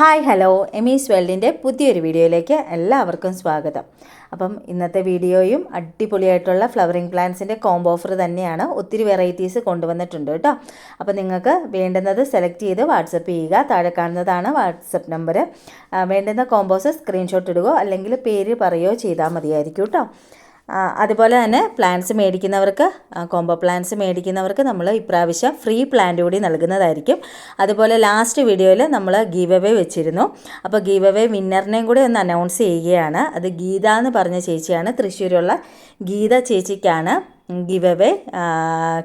Hi hello എമീസ് വേൾഡിന്റെ പുതിയൊരു വീഡിയോയിലേക്ക് എല്ലാവർക്കും സ്വാഗതം. അപ്പം ഇന്നത്തെ വീഡിയോയും അടിപൊളിയായിട്ടുള്ള ഫ്ലവറിങ് പ്ലാന്റ്സിന്റെ കോംബോ ഓഫർ തന്നെയാണ് ഒത്തിരി വെറൈറ്റീസ് കൊണ്ടുവന്നിട്ടുണ്ട് കേട്ടോ. അപ്പോൾ നിങ്ങൾക്ക് വേണ്ടുന്നത് സെലക്ട് ചെയ്ത് വാട്സപ്പ് ചെയ്യുക. താഴെ കാണുന്നതാണ് വാട്സപ്പ് നമ്പർ വേണ്ടുന്ന കോംബോസ് സ്ക്രീൻഷോട്ട് ഇടുകയോ അല്ലെങ്കിൽ പേര് പറയുകയോ ചെയ്താൽ മതിയായിരിക്കും കേട്ടോ. അതുപോലെ തന്നെ പ്ലാന്റ്സ് മേടിക്കുന്നവർക്ക് കോംബോ പ്ലാന്റ്സ് മേടിക്കുന്നവർക്ക് നമ്മൾ ഇപ്രാവശ്യം ഫ്രീ പ്ലാന്റ് കൂടി നൽകുന്നതായിരിക്കും. അതുപോലെ ലാസ്റ്റ് വീഡിയോയിൽ നമ്മൾ ഗീവ് അവേ വെച്ചിരുന്നു. അപ്പോൾ ഗീവ് അവേ വിന്നറിനെയും കൂടി ഒന്ന് അനൗൺസ് ചെയ്യുകയാണ്. അത് ഗീത എന്ന് പറഞ്ഞ ചേച്ചിയാണ്. തൃശ്ശൂരുള്ള ഗീത ചേച്ചിക്കാണ്. ഗിവ് അവേ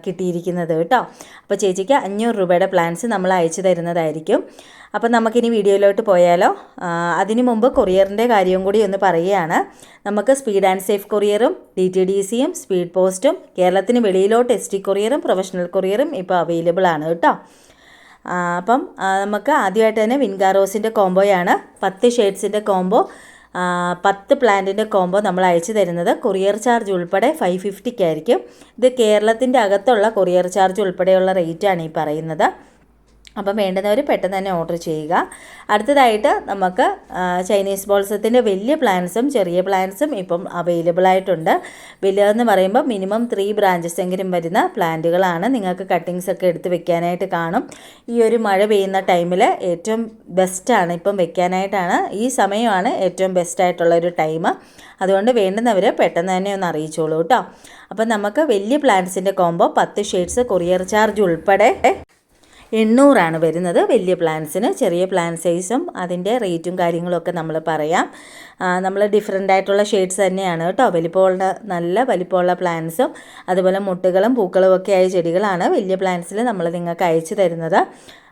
കിട്ടിയിരിക്കുന്നത് കേട്ടോ. അപ്പോൾ ചേച്ചിക്ക് അഞ്ഞൂറ് രൂപയുടെ പ്ലാൻസ് നമ്മൾ അയച്ചു തരുന്നതായിരിക്കും. അപ്പോൾ നമുക്കിനി വീഡിയോയിലോട്ട് പോയാലോ. അതിനു മുമ്പ് കൊറിയറിന്റെ കാര്യവും കൂടി ഒന്ന് പറയുകയാണ്. നമുക്ക് സ്പീഡ് ആൻഡ് സേഫ് കൊറിയറും ഡി ടി ഡി സിയും സ്പീഡ് പോസ്റ്റും കേരളത്തിന് വെളിയിലോട്ട് എസ് ടി കൊറിയറും പ്രൊഫഷണൽ കൊറിയറും ഇപ്പോൾ അവൈലബിൾ ആണ് കേട്ടോ. അപ്പം നമുക്ക് ആദ്യമായിട്ട് തന്നെ വിൻഗാറോസിന്റെ കോംബോയാണ് പത്ത് ഷെയ്ഡ്സിന്റെ കോംബോ പത്ത് പ്ലാന്റിന്റെ കോംബോ നമ്മൾ അയച്ചു തരുന്നത് കൊറിയർ ചാർജ് ഉൾപ്പെടെ ഫൈവ് ഫിഫ്റ്റിക്കായിരിക്കും ഇത് കേരളത്തിന്റെ അകത്തുള്ള കൊറിയർ ചാർജ് ഉൾപ്പെടെയുള്ള റേറ്റാണ് ഈ പറയുന്നത്. അപ്പം വേണ്ടുന്നവർ പെട്ടെന്ന് തന്നെ ഓർഡർ ചെയ്യുക. അടുത്തതായിട്ട് നമുക്ക് ചൈനീസ് ബോൾസത്തിന്റെ വലിയ പ്ലാൻസും ചെറിയ പ്ലാൻസും ഇപ്പം അവൈലബിൾ ആയിട്ടുണ്ട്. വലുതെന്ന് പറയുമ്പോൾ മിനിമം ത്രീ ബ്രാഞ്ചസ് എങ്കിലും വരുന്ന പ്ലാന്റുകളാണ് നിങ്ങൾക്ക് കട്ടിങ്സ് ഒക്കെ എടുത്ത് വെക്കാനായിട്ട് കാണും. ഈ ഒരു മഴ പെയ്യുന്ന ടൈമിൽ ഏറ്റവും ബെസ്റ്റാണ് ഇപ്പം വെക്കാനായിട്ടാണ് ഈ സമയമാണ് ഏറ്റവും ബെസ്റ്റായിട്ടുള്ള ഒരു ടൈം അതുകൊണ്ട് വേണ്ടുന്നവർ പെട്ടെന്ന് തന്നെ ഒന്ന് അറിയിച്ചോളൂ കേട്ടോ. അപ്പം നമുക്ക് വലിയ പ്ലാന്റ്സിന്റെ കോംബോ പത്ത് ഷെയ്ഡ്സ് കൊറിയർ ചാർജ് ഉൾപ്പെടെ എണ്ണൂറാണ് വരുന്നത്. വലിയ പ്ലാന്റ്സിന് ചെറിയ പ്ലാൻ സൈസും അതിന്റെ റേറ്റും കാര്യങ്ങളൊക്കെ നമ്മൾ പറയാം. നമ്മൾ ഡിഫറെന്റ് ആയിട്ടുള്ള ഷെയ്ഡ്സ് തന്നെയാണ് കേട്ടോ. വലിപ്പമുള്ള നല്ല വലിപ്പമുള്ള പ്ലാന്റ്സും അതുപോലെ മുട്ടുകളും പൂക്കളും ഒക്കെ ആയ ചെടികളാണ് വലിയ പ്ലാന്റ്സിൽ നമ്മൾ നിങ്ങൾക്ക് അയച്ചു തരുന്നത്.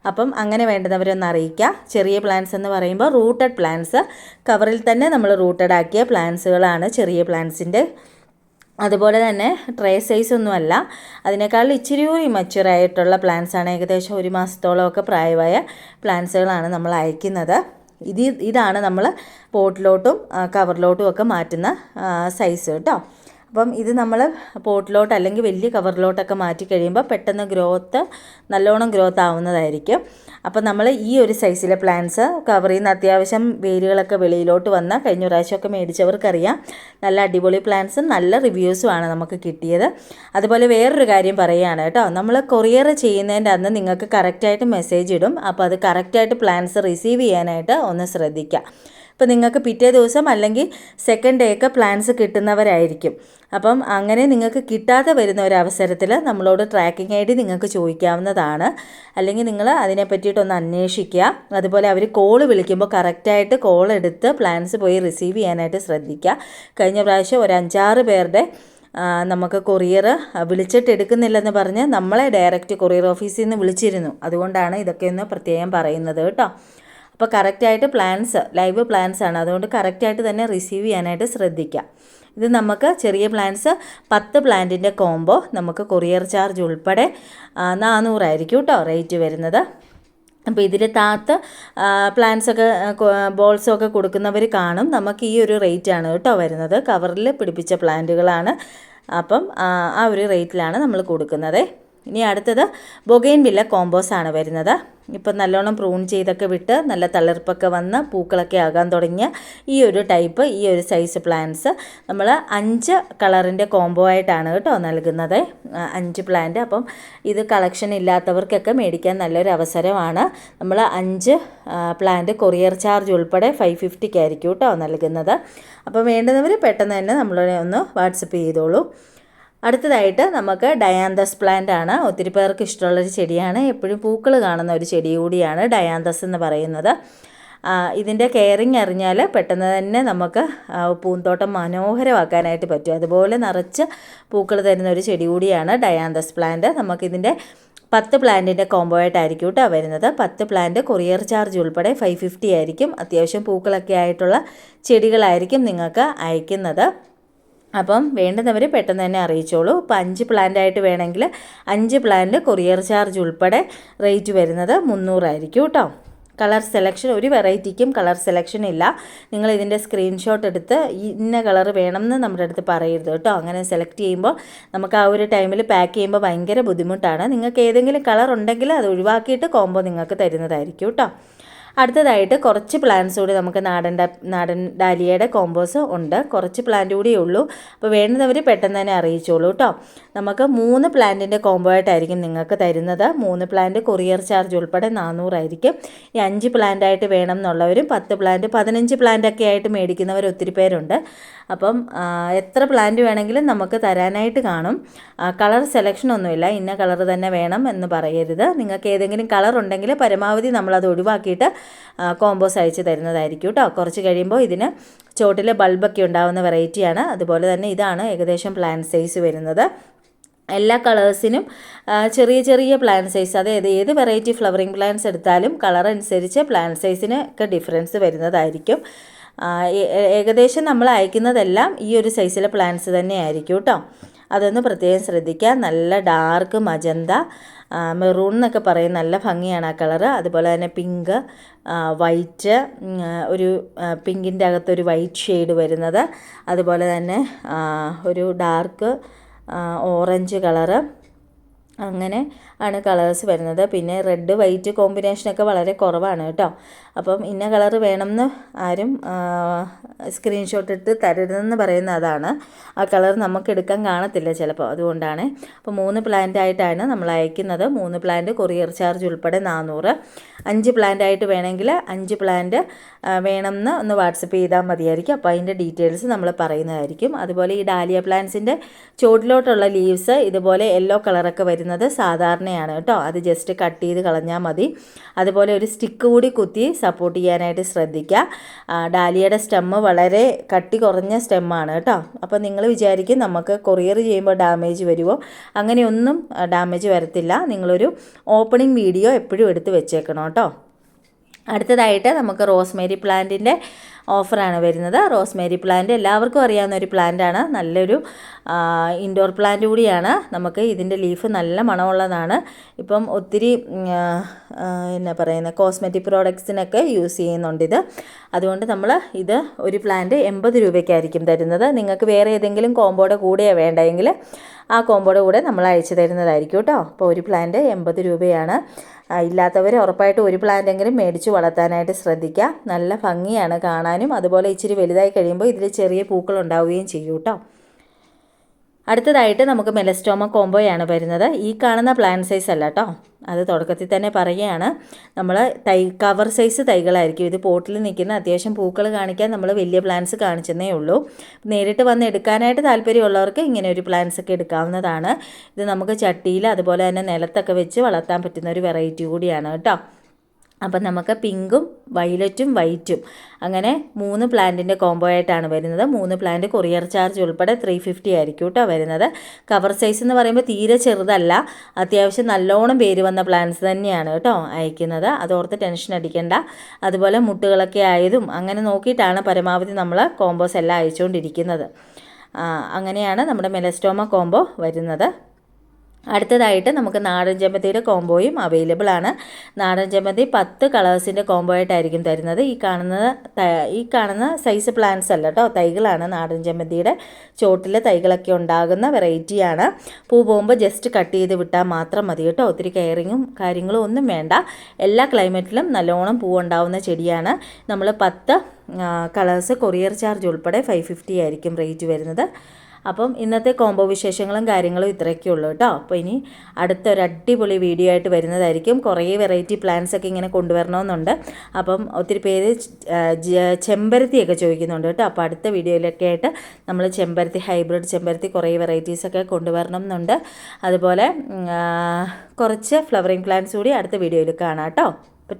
അപ്പം അങ്ങനെ വേണ്ടുന്നവരൊന്ന് അറിയിക്കുക ചെറിയ പ്ലാന്റ്സ് എന്ന് പറയുമ്പോൾ റൂട്ടഡ് പ്ലാന്റ്സ് കവറിൽ തന്നെ നമ്മൾ റൂട്ടഡ് ആക്കിയ പ്ലാന്റ്സുകളാണ് ചെറിയ പ്ലാന്റ്സിന്റെ അതുപോലെ തന്നെ ട്രേ സൈസ് ഒന്നുമല്ല. അതിനേക്കാൾ ഇച്ചിരി കൂടി mature ആയിട്ടുള്ള പ്ലാന്റ്സ് ആണ് ഏകദേശം ഒരു മാസത്തോളമൊക്കെ പ്രായമായ പ്ലാന്റ്സുകളാണ് നമ്മൾ അയക്കുന്നത്. ഇത് ഇതാണ് നമ്മൾ പോട്ടിലോട്ടും കവറിലോട്ടും ഒക്കെ മാറ്റുന്ന സൈസ് കേട്ടോ. അപ്പം ഇത് നമ്മൾ പോട്ടിലോട്ട് അല്ലെങ്കിൽ വലിയ കവറിലോട്ടൊക്കെ മാറ്റി കഴിയുമ്പോൾ പെട്ടെന്ന് ഗ്രോത്ത് നല്ലോണം ഗ്രോത്ത് ആവുന്നതായിരിക്കും. അപ്പം നമ്മൾ ഈ ഒരു സൈസിലെ പ്ലാന്റ്സ് കവറിൽ നിന്ന് അത്യാവശ്യം വേരുകളൊക്കെ വെളിയിലോട്ട് വന്ന കഴിഞ്ഞ പ്രാവശ്യമൊക്കെ മേടിച്ചവർക്കറിയാം. നല്ല അടിപൊളി പ്ലാന്റ്സും നല്ല റിവ്യൂസുമാണ് നമുക്ക് കിട്ടിയത്. അതുപോലെ വേറൊരു കാര്യം പറയുകയാണ് കേട്ടോ. നമ്മൾ കൊറിയർ ചെയ്യുന്നതിന്റെ അന്ന് നിങ്ങൾക്ക് കറക്റ്റായിട്ട് മെസ്സേജ് ഇടും. അപ്പോൾ അത് കറക്റ്റായിട്ട് പ്ലാന്റ്സ് റിസീവ് ചെയ്യാനായിട്ട് ഒന്ന് ശ്രദ്ധിക്കുക. ഇപ്പം നിങ്ങൾക്ക് പിറ്റേ ദിവസം അല്ലെങ്കിൽ സെക്കൻഡ് ഡേ ഒക്കെ പ്ലാൻസ് കിട്ടുന്നവരായിരിക്കും. അപ്പം അങ്ങനെ നിങ്ങൾക്ക് കിട്ടാതെ വരുന്ന ഒരു അവസരത്തിൽ നമ്മളോട് ട്രാക്കിംഗ് ഐ ഡി നിങ്ങൾക്ക് ചോദിക്കാവുന്നതാണ്. അല്ലെങ്കിൽ നിങ്ങൾ അതിനെ പറ്റിയിട്ടൊന്ന് അന്വേഷിക്കുക. അതുപോലെ അവർ കോൾ വിളിക്കുമ്പോൾ കറക്റ്റായിട്ട് കോൾ എടുത്ത് പ്ലാൻസ് പോയി റിസീവ് ചെയ്യാനായിട്ട് ശ്രദ്ധിക്കുക. കഴിഞ്ഞ പ്രാവശ്യം ഒരു അഞ്ചാറ് പേരുടെ നമുക്ക് കൊറിയർ വിളിച്ചിട്ട് എടുക്കുന്നില്ലെന്ന് പറഞ്ഞ് നമ്മളെ ഡയറക്റ്റ് കൊറിയർ ഓഫീസിൽ നിന്ന് വിളിച്ചിരുന്നു. അതുകൊണ്ടാണ് ഇതൊക്കെ ഒന്ന് പ്രത്യേകം പറയുന്നത് കേട്ടോ. അപ്പോൾ കറക്റ്റായിട്ട് പ്ലാൻസ് ലൈവ് പ്ലാൻസ് ആണ് അതുകൊണ്ട് കറക്റ്റായിട്ട് തന്നെ റിസീവ് ചെയ്യാനായിട്ട് ശ്രദ്ധിക്കുക ഇത് നമുക്ക് ചെറിയ പ്ലാൻസ് പത്ത് പ്ലാന്റിന്റെ കോംബോ നമുക്ക് കൊറിയർ ചാർജ് ഉൾപ്പെടെ നാനൂറായിരിക്കും കേട്ടോ റേറ്റ് വരുന്നത്. അപ്പോൾ ഇതിൽ താത്ത് പ്ലാന്റ്സൊക്കെ ബോൾസൊക്കെ കൊടുക്കുന്നവർ കാണും. നമുക്ക് ഈ ഒരു റേറ്റാണ് കേട്ടോ വരുന്നത്. കവറിൽ പിടിപ്പിച്ച പ്ലാന്റുകളാണ്. അപ്പം ആ ഒരു റേറ്റിലാണ് നമ്മൾ കൊടുക്കുന്നത്. ഇനി അടുത്തത് ബൊഗൈൻ വില്ല ആണ് വരുന്നത്. ഇപ്പം നല്ലോണം പ്രൂൺ ചെയ്തൊക്കെ വിട്ട് നല്ല തളിർപ്പൊക്കെ വന്ന് പൂക്കളൊക്കെ ആകാൻ തുടങ്ങിയ ഈ ഒരു ടൈപ്പ് ഈ ഒരു സൈസ് പ്ലാന്റ്സ് നമ്മൾ അഞ്ച് കളറിന്റെ കോംബോ ആയിട്ടാണ് കേട്ടോ നൽകുന്നത്. അഞ്ച് പ്ലാന്റ് അപ്പം ഇത് കളക്ഷൻ ഇല്ലാത്തവർക്കൊക്കെ മേടിക്കാൻ നല്ലൊരു അവസരമാണ്. നമ്മൾ അഞ്ച് പ്ലാന്റ് കൊറിയർ ചാർജ് ഉൾപ്പെടെ ഫൈവ് ഫിഫ്റ്റിക്കായിരിക്കും കേട്ടോ നൽകുന്നത്. അപ്പോൾ വേണ്ടുന്നവർ പെട്ടെന്ന് തന്നെ നമ്മളെ ഒന്ന് വാട്സപ്പ് ചെയ്തോളൂ. അടുത്തതായിട്ട് നമുക്ക് ഡയാന്തസ് പ്ലാന്റ് ആണ്. ഒത്തിരി പേർക്ക് ഇഷ്ടമുള്ളൊരു ചെടിയാണ്. എപ്പോഴും പൂക്കൾ കാണുന്ന ഒരു ചെടി കൂടിയാണ് ഡയാന്തസ് എന്ന് പറയുന്നത്. ഇതിന്റെ കെയറിങ് അറിഞ്ഞാൽ പെട്ടെന്ന് തന്നെ നമുക്ക് പൂന്തോട്ടം മനോഹരമാക്കാനായിട്ട് പറ്റും. അതുപോലെ നിറച്ച് പൂക്കൾ തരുന്ന ഒരു ചെടി കൂടിയാണ് ഡയാന്തസ് പ്ലാന്റ് നമുക്കിതിന്റെ പത്ത് പ്ലാന്റിന്റെ കോംബോ ആയിട്ടായിരിക്കും കേട്ടോ വരുന്നത്. പത്ത് പ്ലാന്റ് കൊറിയർ ചാർജ് ഉൾപ്പെടെ ഫൈവ് ഫിഫ്റ്റി ആയിരിക്കും. അത്യാവശ്യം പൂക്കളൊക്കെ ആയിട്ടുള്ള ചെടികളായിരിക്കും നിങ്ങൾക്ക് അയക്കുന്നത്. അപ്പം വേണ്ടുന്നവർ പെട്ടെന്ന് തന്നെ അറിയിച്ചോളൂ. ഇപ്പോൾ അഞ്ച് പ്ലാന്റായിട്ട് വേണമെങ്കിൽ അഞ്ച് പ്ലാനിൽ കൊറിയർ ചാർജ് ഉൾപ്പെടെ റേറ്റ് വരുന്നത് മുന്നൂറായിരിക്കും കേട്ടോ. കളർ സെലക്ഷൻ ഒരു വെറൈറ്റിക്കും കളർ സെലക്ഷൻ ഇല്ല. നിങ്ങൾ ഇതിന്റെ സ്ക്രീൻഷോട്ട് എടുത്ത് ഇന്ന കളർ വേണം എന്ന് നമ്മുടെ അടുത്ത് പറയരുത് കേട്ടോ. അങ്ങനെ സെലക്ട് ചെയ്യുമ്പോൾ നമുക്ക് ആ ഒരു ടൈമിൽ പാക്ക് ചെയ്യുമ്പോൾ ഭയങ്കര ബുദ്ധിമുട്ടാണ്. നിങ്ങൾക്ക് ഏതെങ്കിലും കളർ ഉണ്ടെങ്കിൽ അത് ഒഴിവാക്കിയിട്ട് കോംബോ നിങ്ങൾക്ക് തരുന്നതായിരിക്കും കേട്ടോ. അടുത്തതായിട്ട് കുറച്ച് പ്ലാന്റ്സ് കൂടി നമുക്ക് നാടൻ നാടൻ ഡാലിയയുടെ കോമ്പോസ് ഉണ്ട്. കുറച്ച് പ്ലാന്റ് കൂടിയേ ഉള്ളൂ. അപ്പോൾ വേണ്ടുന്നവർ പെട്ടെന്ന് തന്നെ അറിയിച്ചോളൂ കേട്ടോ നമുക്ക് മൂന്ന് പ്ലാന്റിന്റെ കോംബോ ആയിട്ടായിരിക്കും നിങ്ങൾക്ക് തരുന്നത്. മൂന്ന് പ്ലാന്റ് കൊറിയർ ചാർജ് ഉൾപ്പെടെ നാനൂറായിരിക്കും ഈ അഞ്ച് പ്ലാന്റ് ആയിട്ട് വേണം എന്നുള്ളവരും പത്ത് പ്ലാന്റ് പതിനഞ്ച് പ്ലാന്റ് ഒക്കെ ആയിട്ട് മേടിക്കുന്നവർ ഒത്തിരി പേരുണ്ട്. അപ്പം എത്ര പ്ലാന്റ് വേണമെങ്കിലും നമുക്ക് തരാനായിട്ട് കാണും. കളർ സെലക്ഷൻ ഒന്നുമില്ല. ഇന്ന കളർ തന്നെ വേണം എന്ന് പറയരുത്. നിങ്ങൾക്ക് ഏതെങ്കിലും കളർ ഉണ്ടെങ്കിൽ പരമാവധി നമ്മളത് ഒഴിവാക്കിയിട്ട് കോമ്പോസ് അയച്ച് തരുന്നതായിരിക്കും കേട്ടോ കുറച്ച് കഴിയുമ്പോൾ ഇതിന് ചോട്ടിൽ ബൾബൊക്കെ ഉണ്ടാവുന്ന വെറൈറ്റിയാണ് അതുപോലെ തന്നെ ഇതാണ് ഏകദേശം പ്ലാന്റ് സൈസ് വരുന്നത്. എല്ലാ കളേഴ്സിനും ചെറിയ ചെറിയ പ്ലാൻ സൈസ് അതായത് ഏത് വെറൈറ്റി ഫ്ലവറിങ് പ്ലാന്റ്സ് എടുത്താലും കളർ അനുസരിച്ച് പ്ലാൻ സൈസിന് ഒക്കെ ഡിഫറൻസ് വരുന്നതായിരിക്കും. ഏകദേശം നമ്മൾ അയക്കുന്നതെല്ലാം ഈ ഒരു സൈസിലെ പ്ലാന്റ്സ് തന്നെയായിരിക്കും കേട്ടോ അതൊന്ന് പ്രത്യേകം ശ്രദ്ധിക്കുക. നല്ല ഡാർക്ക് മജന്ത മെറൂൺ എന്നൊക്കെ പറയും നല്ല ഭംഗിയാണ് ആ കളറ് അതുപോലെ തന്നെ പിങ്ക് വൈറ്റ് ഒരു പിങ്കിന്റെ അകത്തൊരു വൈറ്റ് ഷെയ്ഡ് വരുന്നത്. അതുപോലെ തന്നെ ഒരു ഡാർക്ക് ഓറഞ്ച് കളറ് അങ്ങനെ ആണ് കളേഴ്സ് വരുന്നത്. പിന്നെ റെഡ് വൈറ്റ് കോമ്പിനേഷനൊക്കെ വളരെ കുറവാണ് കേട്ടോ. അപ്പം ഇന്ന കളർ വേണമെന്ന് ആരും സ്ക്രീൻഷോട്ട് എടുത്ത് തരരുതെന്ന് പറയുന്ന അതാണ് ആ കളർ നമുക്ക് എടുക്കാൻ കാണത്തില്ല ചിലപ്പോൾ അതുകൊണ്ടാണ്. അപ്പോൾ മൂന്ന് പ്ലാന്റ് ആയിട്ടാണ് നമ്മൾ അയക്കുന്നത്. മൂന്ന് പ്ലാന്റ് കൊറിയർ ചാർജ് ഉൾപ്പെടെ നാനൂറ് അഞ്ച് പ്ലാന്റ് ആയിട്ട് വേണമെങ്കിൽ അഞ്ച് പ്ലാന്റ് വേണമെന്ന് ഒന്ന് വാട്സപ്പ് ചെയ്താൽ മതിയായിരിക്കും. അപ്പോൾ അതിന്റെ ഡീറ്റെയിൽസ് നമ്മൾ പറയുന്നതായിരിക്കും. അതുപോലെ ഈ ഡാലിയ പ്ലാന്റ്സിന്റെ ചുവട്ടിലോട്ടുള്ള ലീവ്സ് ഇതുപോലെ യെല്ലോ കളറൊക്കെ വരുന്നത് സാധാരണയാണ് കേട്ടോ. അത് ജസ്റ്റ് കട്ട് ചെയ്ത് കളഞ്ഞാൽ മതി. അതുപോലെ ഒരു സ്റ്റിക്ക് കൂടി കുത്തി സപ്പോർട്ട് ചെയ്യാനായിട്ട് ശ്രദ്ധിക്കുക ഡാലിയയുടെ സ്റ്റെമ്മ് വളരെ കട്ടി കുറഞ്ഞ സ്റ്റെമ്മാണ് കേട്ടോ. അപ്പോൾ നിങ്ങൾ വിചാരിക്കും നമുക്ക് കൊറിയർ ചെയ്യുമ്പോൾ ഡാമേജ് വരുമോ അങ്ങനെയൊന്നും ഡാമേജ് വരത്തില്ല. നിങ്ങളൊരു ഓപ്പണിംഗ് വീഡിയോ എപ്പോഴും എടുത്ത് വെച്ചേക്കണം കേട്ടോ. അടുത്തതായിട്ട് നമുക്ക് റോസ്മേരി പ്ലാന്റിന്റെ ഓഫറാണ് വരുന്നത്. റോസ്മേരി പ്ലാന്റ് എല്ലാവർക്കും അറിയാവുന്ന ഒരു പ്ലാന്റാണ്. നല്ലൊരു ഇൻഡോർ പ്ലാന്റ് കൂടിയാണ്. നമുക്ക് ഇതിന്റെ ലീഫ് നല്ല മണമുള്ളതാണ്. ഇപ്പം ഒത്തിരി എന്നാ പറയുന്നത് കോസ്മെറ്റിക് പ്രോഡക്ട്സിനൊക്കെ യൂസ് ചെയ്യുന്നുണ്ട് ഇത്. അതുകൊണ്ട് നമ്മൾ ഇത് ഒരു പ്ലാന്റ് എൺപത് രൂപയ്ക്കായിരിക്കും തരുന്നത്. നിങ്ങൾക്ക് വേറെ ഏതെങ്കിലും കോമ്പോയുടെ കൂടെയാണ് വേണ്ടതെങ്കിൽ ആ കോമ്പോയുടെ കൂടെ നമ്മൾ അയച്ചു തരുന്നതായിരിക്കും കേട്ടോ. അപ്പോൾ ഒരു പ്ലാന്റ് എൺപത് രൂപയാണ്. ഇല്ലാത്തവർ ഉറപ്പായിട്ടും ഒരു പ്ലാന്റെങ്കിലും മേടിച്ച് വളർത്താനായിട്ട് ശ്രദ്ധിക്കുക. നല്ല ഭംഗിയാണ് കാണാനും അതുപോലെ ഇച്ചിരി വലുതായി കഴിയുമ്പോൾ ഇതിൽ ചെറിയ പൂക്കൾ ഉണ്ടാവുകയും ചെയ്യും കേട്ടോ. അടുത്തതായിട്ട് നമുക്ക് മെലസ്റ്റോമ കോംബോയാണ് വരുന്നത്. ഈ കാണുന്ന പ്ലാൻ സൈസ് അല്ല കേട്ടോ. അത് തുടക്കത്തിൽ തന്നെ പറയുകയാണ്. നമ്മൾ തൈ കവർ സൈസ് തൈകളായിരിക്കും. ഇത് പോട്ടിൽ നിൽക്കുന്ന അത്യാവശ്യം പൂക്കൾ കാണിക്കാൻ നമ്മൾ വലിയ പ്ലാന്റ്സ് കാണിച്ചെന്നേ ഉള്ളൂ. നേരിട്ട് വന്ന് എടുക്കാനായിട്ട് താല്പര്യമുള്ളവർക്ക് ഇങ്ങനെ ഒരു പ്ലാന്റ്സ് ഒക്കെ എടുക്കാവുന്നതാണ്. ഇത് നമുക്ക് ചട്ടിയിൽ അതുപോലെ തന്നെ നിലത്തൊക്കെ വെച്ച് വളർത്താൻ പറ്റുന്ന ഒരു വെറൈറ്റി കൂടിയാണ് കേട്ടോ. അപ്പം നമുക്ക് പിങ്കും വയലറ്റും വൈറ്റും. അങ്ങനെ മൂന്ന് പ്ലാന്റിന്റെ കോംബോ ആയിട്ടാണ് വരുന്നത്. മൂന്ന് പ്ലാന്റ് കൊറിയർ ചാർജ് ഉൾപ്പെടെ ത്രീ ഫിഫ്റ്റി ആയിരിക്കും കേട്ടോ വരുന്നത്. കവർ സൈസ് എന്ന് പറയുമ്പോൾ തീരെ ചെറുതല്ല. അത്യാവശ്യം നല്ലോണം പേര് വന്ന പ്ലാന്റ്സ് തന്നെയാണ് കേട്ടോ അയക്കുന്നത്. അതോർത്ത് ടെൻഷൻ അടിക്കേണ്ട. അതുപോലെ മുട്ടുകളൊക്കെ ആയതും അങ്ങനെ നോക്കിയിട്ടാണ് പരമാവധി നമ്മൾ കോംബോസ് എല്ലാം അയച്ചുകൊണ്ടിരിക്കുന്നത്. അങ്ങനെയാണ് നമ്മുടെ മെലസ്റ്റോമ കോംബോ വരുന്നത്. അടുത്തതായിട്ട് നമുക്ക് നാടൻ ചമ്മന്തിയുടെ കോംബോയും അവൈലബിൾ ആണ്. നാടൻ ചമ്മന്തി പത്ത് കളേഴ്സിന്റെ കോംബോ ആയിട്ടായിരിക്കും തരുന്നത്. ഈ കാണുന്ന ഈ കാണുന്ന സൈസ് പ്ലാന്റ്സ് അല്ല കേട്ടോ തൈകളാണ് നാടൻ ചമ്മന്തിയുടെ ചോട്ടിലെ തൈകളൊക്കെ ഉണ്ടാകുന്ന വെറൈറ്റിയാണ് പൂ പോകുമ്പോൾ ജസ്റ്റ് കട്ട് ചെയ്ത് വിട്ടാൽ മാത്രം മതി കേട്ടോ ഒത്തിരി കെയറിങ്ങും കാര്യങ്ങളും ഒന്നും വേണ്ട. എല്ലാ ക്ലൈമറ്റിലും നല്ലോണം പൂ ഉണ്ടാവുന്ന ചെടിയാണ്. നമ്മൾ പത്ത് കളേഴ്സ് കൊറിയർ ചാർജ് ഉൾപ്പെടെ ഫൈവ് ഫിഫ്റ്റി ആയിരിക്കും റേറ്റ് വരുന്നത്. അപ്പം ഇന്നത്തെ കോംബോ വിശേഷങ്ങളും കാര്യങ്ങളും ഇത്രയൊക്കെ ഉള്ളൂ കേട്ടോ. അപ്പോൾ ഇനി അടുത്തൊരു അടിപൊളി വീഡിയോ ആയിട്ട് വരുന്നതായിരിക്കും. കുറേ വെറൈറ്റി പ്ലാന്റ്സ് ഒക്കെ ഇങ്ങനെ കൊണ്ടുവരണമെന്നുണ്ട്. അപ്പം ഒത്തിരി പേര് ചെമ്പരത്തിയൊക്കെ ചോദിക്കുന്നുണ്ട് കേട്ടോ. അപ്പോൾ അടുത്ത വീഡിയോയിലൊക്കെ ആയിട്ട് നമ്മൾ ചെമ്പരത്തി ഹൈബ്രിഡ് ചെമ്പരത്തി കുറേ വെറൈറ്റീസൊക്കെ കൊണ്ടുവരണം എന്നുണ്ട് അതുപോലെ കുറച്ച് ഫ്ലവറിങ് പ്ലാന്റ്സ് കൂടി അടുത്ത വീഡിയോയിൽ കാണാം കേട്ടോ. അപ്പോൾ